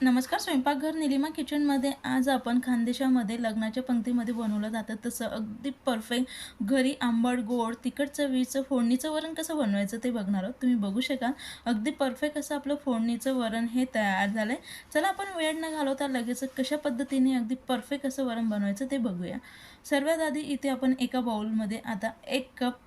नमस्कार स्वयंपाकघर निलिमा किचनमध्ये आज आपण खानदेशामध्ये लग्नाच्या पंक्तीमध्ये बनवलं जातं. तसं अगदी परफेक्ट घरी आंबट गोड तिखट चवीचं फोडणीचं वरण कसं बनवायचं ते बघणार आहोत. तुम्ही बघू शकाल. अगदी परफेक्ट असं आपलं फोडणीचं वरण हे तयार झालं आहे चला आपण वेळ न घालवता लगेच कशा पद्धतीने अगदी परफेक्ट असं वरण बनवायचं ते बघूया. सर्वात आधी इथे आपण एका बाउलमध्ये आता एक कप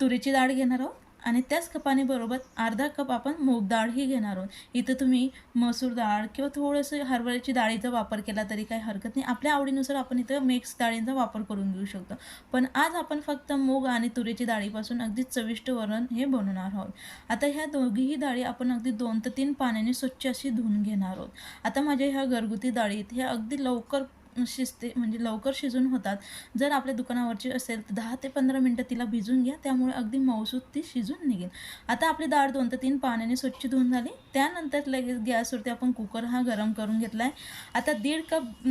तुरीची डाळ घेणार आहोत. आणि त्याच कपाने बरोबर अर्धा कप आपण मूग डाळही घेणार आहोत. इथं तुम्ही मसूर डाळ किंवा थोडंसं हरभऱ्याची डाळीचा वापर केला तरी काही हरकत नाही. आपल्या आवडीनुसार आपण इथं मिक्स डाळींचा वापर करून घेऊ शकतो. पण आज आपण फक्त मूग आणि तुरीची डाळीपासून अगदी चविष्ट वरण हे बनवणार आहोत. आता ह्या दोघीही डाळी आपण अगदी दोन ते तीन पाण्याने स्वच्छ अशी धुवून घेणार आहोत. आता माझ्या ह्या घरगुती डाळीत ह्या अगदी लवकर शिजते म्हणजे लवकर शिजून होतात. जर आपल्या दुकानावरची असेल तर दहा ते पंधरा मिनटं तिला भिजून घ्या त्यामुळे अगदी मऊसूत ती शिजून निघेल. आता आपली डाळ दोन ते तीन पाण्याने स्वच्छ धुवून झाली. त्यानंतर लगेच गॅसवरती आपण कुकर हा गरम करून घेतला आहे आता दीड कप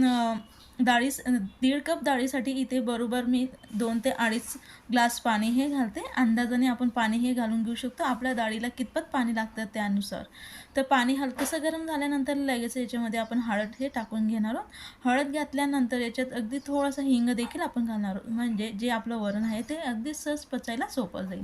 डाळी दीड कप डाळीसाठी इथे बरोबर मी दोन ते अडीच ग्लास पाणी हे घालते. अंदाजाने आपण पाणी हे घालून घेऊ शकतो. आपल्या डाळीला कितपत पाणी लागतं त्यानुसार. तर पाणी हलकंसं गरम झाल्यानंतर लगेच याच्यामध्ये आपण हळद हे टाकून घेणार आहोत. हळद घातल्यानंतर याच्यात अगदी थोडासा हिंग देखील आपण घालणार आहोत. म्हणजे जे आपलं वरण आहे ते अगदी सहज पचायला सोपं जाईल.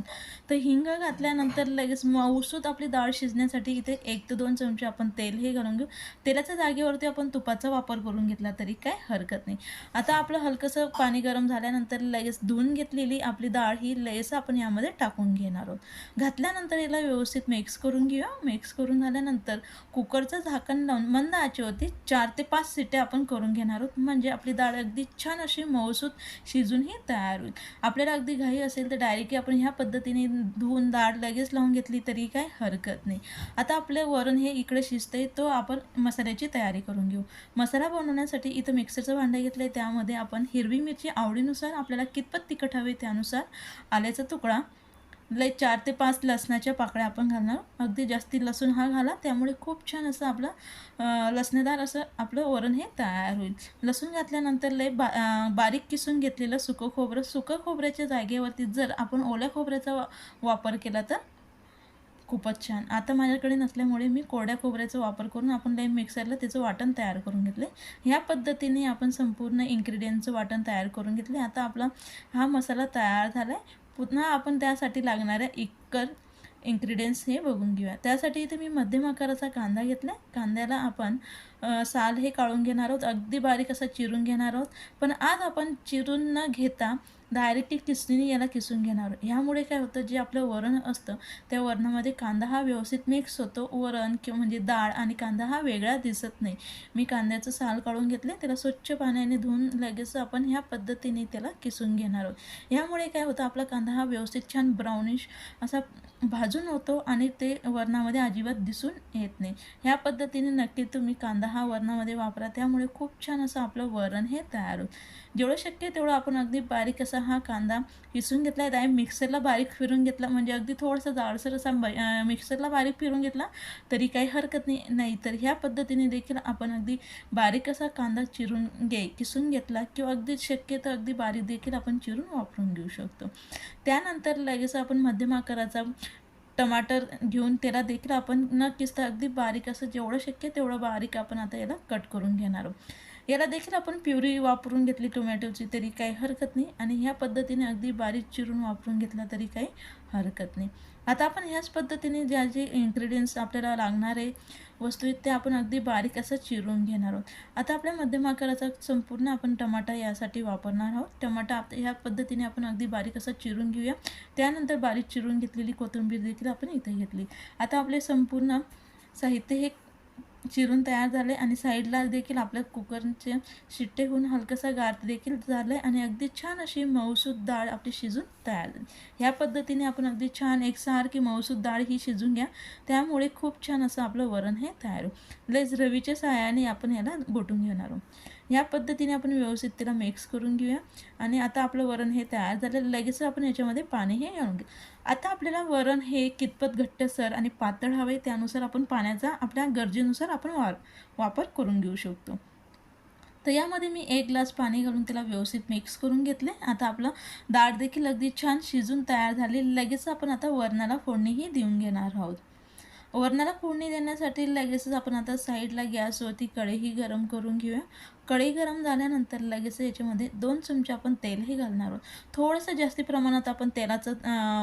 तर हिंग घातल्यानंतर लगेच मऊसूत आपली डाळ शिजण्यासाठी इथे एक ते दोन चमचे आपण तेल हे घालून घेऊ. तेलाच्या जागेवरती आपण तुपाचा वापर करून घेतला तरी काय हरकत नाही. आता आपलं हलकंसं पाणी गरम झाल्यानंतर लगेच धुवून घेतलेली आपली डाळ ही लगेच आपण यामध्ये टाकून घेणार आहोत. घातल्यानंतर याला व्यवस्थित मिक्स करून घेऊया. मिक्स करून झाल्यानंतर कुकरचं झाकण लावून मंद आचेवरती चार ते पाच सिट्या आपण करून घेणार आहोत. म्हणजे आपली डाळ अगदी छान अशी मऊसूत शिजूनही तयार होईल. आपल्याला अगदी घाई असेल तर डायरेक्टली आपण ह्या पद्धतीने धुवून डाळ लगेच लावून घेतली तरी काय हरकत नाही. आता आपलं वरण हे इकडे शिजतंय तो आपण मसाल्याची तयारी करून घेऊ. मसाला बनवण्यासाठी इथं मिक्सरचं भांडं घेतलं आहे त्यामध्ये आपण हिरवी मिरची आवडीनुसार आपल्याला कितपत तिखट हवे त्यानुसार आल्याचा तुकडा लय चार ते पाच लसणाच्या पाकळ्या आपण घालणार. अगदी जास्ती लसूण हा घाला त्यामुळे खूप छान असं आपलं लसणेदार असं आपलं वरण हे तयार होईल. लसूण घातल्यानंतर लय बा बारीक किसून घेतलेलं सुकं खोबरं सुकं खोबऱ्याच्या जागेवरती जर आपण ओल्या खोबऱ्याचा वा वापर केला तर खूपच छान. आता माझ्याकडे नसल्यामुळे मी कोरड्या खोबऱ्याचा वापर करून आपण लई मिक्सरला त्याचं वाटण तयार करून घेतले. ह्या पद्धतीने आपण संपूर्ण इन्ग्रेडियंटचं वाटण तयार करून घेतले. आता आपला हा मसाला तयार झाला आहे पुन्हा आपण त्यासाठी लागणाऱ्या इकर इन्ग्रेडियंट्स हे बघून घेऊया. त्यासाठी इथे मी मध्यम आकाराचा कांदा घेतला कांद्याला आपण साल हे काढून घेणार आहोत. अगदी बारीक असा चिरून घेणार आहोत. पण आज आपण चिरून न घेता डायरेक्टली किसणीने याला किसून घेणार ह्यामुळे काय होतं जे आपलं वरण असतं त्या वरणामध्ये कांदा हा व्यवस्थित मिक्स होतो. वरण किंवा म्हणजे डाळ आणि कांदा हा वेगळा दिसत नाही. मी कांद्याचं साल काढून घेतले त्याला स्वच्छ पाण्याने धुवून लगेच आपण ह्या पद्धतीने त्याला किसून घेणार आहोत. ह्यामुळे काय होतं आपला कांदा हा व्यवस्थित छान ब्राउनिश असा भाजून होतो आणि ते वरणामध्ये अजिबात दिसून येत नाही. ह्या पद्धतीने नक्की तुम्ही कांदा हा वरणामध्ये वापरा. त्यामुळे खूप छान असं आपलं वरण हे तयार होईल. जेवढं शक्य तेवढं आपण अगदी बारीक असा हा कांदा किसून घेतला. आहे मिक्सरला बारीक फिरून घेतला. म्हणजे अगदी थोडासा जाडसर असा मिक्सरला बारीक फिरून घेतला तरी काही हरकत नाही. नाही तर ह्या पद्धतीने देखील आपण अगदी बारीक असा कांदा चिरून घे किसून घेतला किंवा अगदी शक्य तर अगदी बारीक देखील आपण चिरून वापरून घेऊ शकतो. त्यानंतर लगेच आपण मध्यम आकाराचा टमाटर घेऊन त्याला देखील आपण न किसता अगदी बारीक असं जेवढं शक्य तेवढं बारीक आपण आता याला कट करून घेणार आहोत. याला देखील आपण प्युरी वापरून घेतली टोमॅटोची तरी काही हरकत नाही आणि ह्या पद्धतीने अगदी बारीक चिरून वापरून घेतला तरी काही हरकत नाही. आता आपण ह्याच पद्धतीने ज्या जे इन्ग्रेडियंट्स आपल्याला लागणारे वस्तू आहेत ते आपण अगदी बारीक असं चिरून घेणार आहोत. आता आपल्या मध्यम आकाराचा संपूर्ण आपण टमाटा यासाठी वापरणार आहोत. टमाटा आप ह्या पद्धतीने आपण अगदी बारीक असं चिरून घेऊया. त्यानंतर बारीक चिरून घेतलेली कोथिंबीर देखील आपण इथे घेतली. आता आपले संपूर्ण साहित्य हे चिरून तयार झाले आणि साईडला देखील आपल्या कुकरचे शिट्टे होऊन हलकंसं गार देखील झालं आहे आणि अगदी छान अशी मऊसूद डाळ आपली शिजून तयार झाली. ह्या पद्धतीने आपण अगदी छान एकसारखी मऊसूद डाळ ही शिजून घ्या. त्यामुळे खूप छान असं आपलं वरण हे तयार होईल. लेज रवीच्या सहाय्याने आपण याला गोटून घेणार आहोत. या पद्धतीने आपण व्यवस्थित त्याला मिक्स करून घेऊया. आणि आता आपलं वरण हे तयार झालं लगेच आपण याच्यामध्ये पाणी हे आणून घेऊ. आता आपल्याला वरण हे कितपत घट्टसर आणि पातळ हवे त्यानुसार आपण पाण्याचा आपल्या गरजेनुसार आपण वा वापर करून घेऊ शकतो. तर यामध्ये मी एक ग्लास पाणी घालून त्याला व्यवस्थित मिक्स करून घेतले. आता आपलं डाळ देखील अगदी छान शिजून तयार झाली. लगेच आपण आता वरणाला फोडणीही देऊन घेणार आहोत. वरणाला फोडणी देण्यासाठी लगेचच आपण आता साईडला गॅसवरती कढईही गरम करून घेऊया. कढई गरम झाल्यानंतर लगेच याच्यामध्ये दोन चमचे आपण तेलही घालणार आहोत. थोडंसं जास्ती प्रमाणात आपण तेलाचा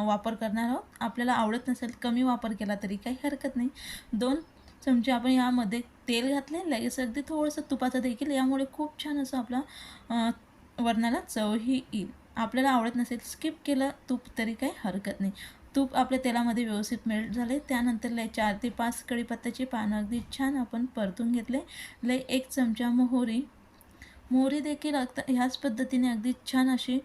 वापर करणार आहोत. आपल्याला आवडत नसेल कमी वापर केला तरी काही हरकत नाही. दोन चमचे आपण यामध्ये तेल घातले लगेच अगदी थोडंसं तुपाचं देखील यामुळे खूप छान असं आपला वरणाला चवही येईल. आपल्याला आवडत नसेल स्किप केलं तूप तरी काही हरकत नाही. तूप आपल्या तेलामध्ये व्यवस्थित मेल्ट झाले. त्यानंतर लय चार ते पाच कढीपत्त्याची पानं अगदी छान आपण परतून घेतले. लय एक चमचा मोहरी. मोहरी देखील अगदी ह्याच पद्धतीने अगदी छान अशी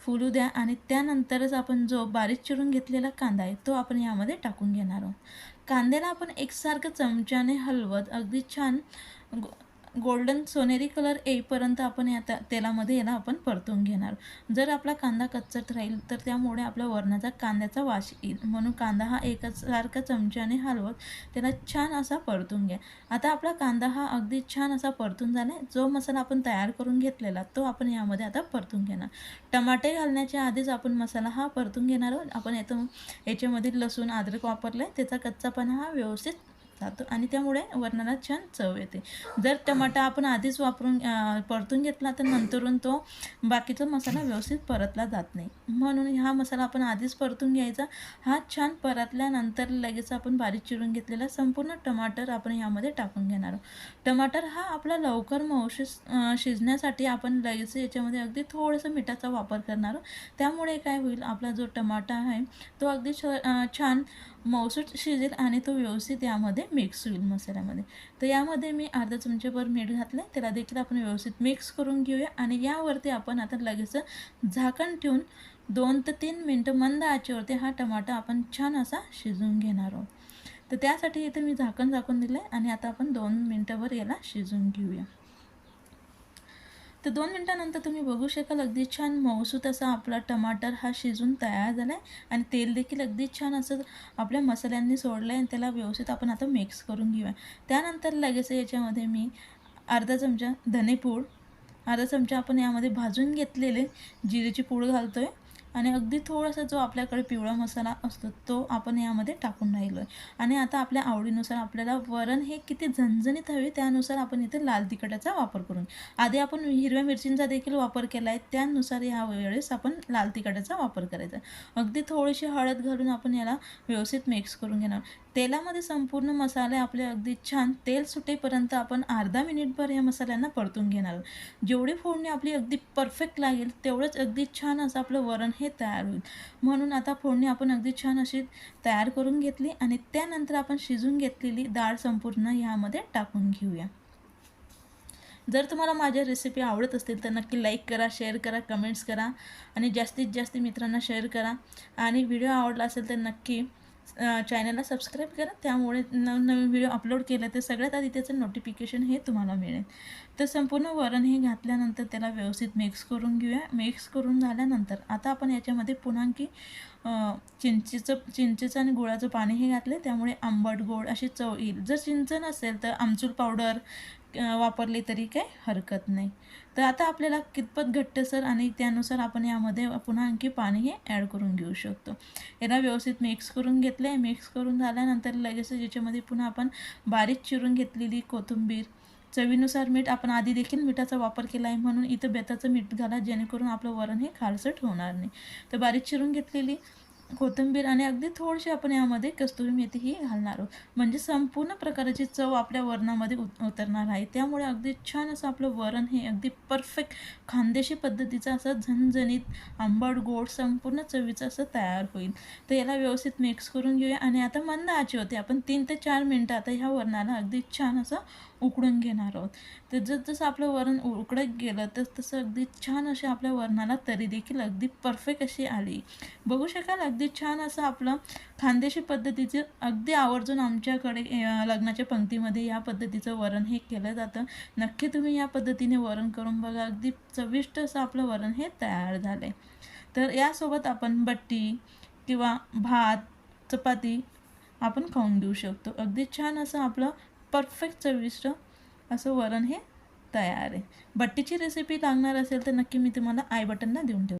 फुलू द्या आणि त्यानंतरच आपण जो बारीक चिरून घेतलेला कांदा आहे तो आपण यामध्ये टाकून घेणार आहोत. कांद्याला आपण एकसारखं चमच्याने हलवत अगदी छान गोल्डन सोनेरी कलर येईपर्यंत आपण या त्या- तेलामध्ये याला आपण परतून घेणार. जर आपला कांदा कच्चट राहील तर त्यामुळे आपल्या वरणाचा कांद्याचा वास येईल. म्हणून कांदा हा एकच सारखा चमच्याने हलवत त्याला छान असा परतून घ्या. आता आपला कांदा हा अगदी छान असा परतून झाला आहे. जो मसाला आपण तयार करून घेतलेला तो आपण यामध्ये आता परतून घेणार. टमाटे घालण्याच्या आधीच आपण मसाला हा परतून घेणार आहोत. आपण यातून याच्यामध्ये लसूण अद्रक वापरलं आहे त्याचा कच्चापणा हा व्यवस्थित जातो आणि त्यामुळे वरणाला छान चव येते. जर टमाटा आपण आधीच वापरून परतून घेतला तर नंतरून तो बाकीचा मसाला व्यवस्थित परतला जात नाही. म्हणून हा मसाला आपण आधीच परतून घ्यायचा. हा छान परतल्यानंतर लगेच आपण बारीक चिरून घेतलेला संपूर्ण टमाटर आपण यामध्ये टाकून घेणार आहोत. टमाटर हा आपला लवकर मौशी शिजण्यासाठी आपण लगेच याच्यामध्ये अगदी थोडंसं मिठाचा वापर करणार आहोत. त्यामुळे काय होईल आपला जो टमाटा आहे तो अगदी छ छान मौसूट शिजेल आणि तो व्यवस्थित यामध्ये मिक्स होईल मसाल्यामध्ये. तर यामध्ये मी अर्धा चमच्याभर मीठ घातलं आहे त्याला देखील आपण व्यवस्थित मिक्स करून घेऊया. आणि यावरती आपण आता लगेच झाकण ठेवून दोन ते तीन मिनटं मंद आचेवरती हा टमाटा आपण छान असा शिजवून घेणार आहोत. तर त्यासाठी इथे मी झाकण झाकून दिलं आहे आणि आता आपण दोन मिनटाभर याला शिजवून घेऊया. तर दोन मिनटानंतर तुम्ही बघू शकाल अगदी छान मऊसूत असा आपला टमाटर हा शिजून तयार झाला आहे आणि तेल देखील अगदी छान असं आपल्या मसाल्यांनी सोडलं आहे आणि त्याला व्यवस्थित आपण आता मिक्स करून घेऊया. त्यानंतर लगेच याच्यामध्ये मी अर्धा चमचा धनेपूड अर्धा चमचा आपण यामध्ये भाजून घेतलेले जिरेची पूड घालतो आहे आणि अगदी थोडासा जो आपल्याकडे पिवळा मसाला असतो तो आपण यामध्ये टाकून राहिलो आहे आणि आता आपल्या आवडीनुसार आपल्याला वरण हे किती झणझणीत हवे त्यानुसार आपण इथे लाल तिखटाचा वापर करून. आधी आपण हिरव्या मिरचींचा देखील वापर केला आहे त्यानुसार ह्या वेळेस आपण लाल तिखटाचा वापर करायचा. अगदी थोडीशी हळद घालून आपण याला व्यवस्थित मिक्स करून घेणार. तेलामध्ये संपूर्ण मसाले आपले अगदी छान तेल सुटेपर्यंत आपण अर्धा मिनिटभर या मसाल्यांना परतून घेणार आहोत. जेवढी फोडणी आपली अगदी परफेक्ट लागेल तेवढंच अगदी छान असं आपलं वरण हे तयार होईल. म्हणून आता फोडणी आपण अगदी छान अशी तयार करून घेतली आणि त्यानंतर आपण शिजून घेतलेली डाळ संपूर्ण ह्यामध्ये टाकून घेऊया. जर तुम्हाला माझ्या रेसिपी आवडत असतील तर नक्की लाईक करा शेअर करा कमेंट्स करा आणि जास्तीत जास्त मित्रांना शेअर करा. आणि व्हिडिओ आवडला असेल तर नक्की चॅनलला सबस्क्राईब करा. त्यामुळे नवनवीन व्हिडिओ अपलोड केला तर सगळ्यात आधी त्याचं नोटिफिकेशन हे तुम्हाला मिळेल. तर संपूर्ण वरण हे घातल्यानंतर त्याला व्यवस्थित मिक्स करून घेऊया. मिक्स करून झाल्यानंतर आता आपण याच्यामध्ये पुन्हा की चिंचेचं चिंचेचं आणि गुळाचं पाणी हे घातलं त्यामुळे आंबट गोड अशी चव येईल. जर चिंच नसेल तर आमचूर पावडर वापरली तरी काही हरकत नाही. तर आता आपल्याला कितपत घट्टसर आणि त्यानुसार आपण यामध्ये पुन्हा आणखी पाणी हे ॲड करून घेऊ शकतो. याला व्यवस्थित मिक्स करून घेतलं आहे मिक्स करून झाल्यानंतर लगेच याच्यामध्ये पुन्हा आपण बारीक चिरून घेतलेली कोथिंबीर चवीनुसार मीठ आपण आधी देखील मिठाचा वापर केला आहे म्हणून इथं बेताचं मीठ घाला जेणेकरून आपलं वरण हे खालसट होणार नाही. तर बारीक चिरून घेतलेली कोथिंबीर आणि अगदी थोडीशी आपण यामध्ये कस्तुरी मेथी ही घालणार आहोत. म्हणजे संपूर्ण प्रकारची चव आपल्या वरणामध्ये उत उतरणार आहे. त्यामुळे अगदी छान असं आपलं वरण हे अगदी परफेक्ट खानदेशी पद्धतीचं असं झणझणीत आंबट गोड संपूर्ण चवीचं असं तयार होईल. तर याला व्यवस्थित मिक्स करून घेऊया. आणि आता मंद आची होते आपण तीन ते चार मिनटं आता ह्या वरणाला अगदी छान असं उकडून घेणार आहोत. तर जस जसं आपलं वरण उकडत गेलं तस तसं अगदी छान अशी आपल्या वरणाला तरी देखील अगदी परफेक्ट अशी आली. बघू शकाल? अगदी अगदी छान असं आपलं खानदेशी पद्धतीचं अगदी आवर्जून आमच्याकडे लग्नाच्या पंक्तीमध्ये या पद्धतीचं वरण हे केलं जातं. नक्की तुम्ही या पद्धतीने वरण करून बघा. अगदी चविष्ट असं आपलं वरण हे तयार झालं आहे तर यासोबत आपण बट्टी किंवा भात चपाती आपण खाऊन घेऊ शकतो. अगदी छान असं आपलं परफेक्ट चविष्ट असं वरण हे तयार आहे. बट्टीची रेसिपी लागणार असेल तर नक्की मी तुम्हाला आय बटनला देऊन ठेवतो.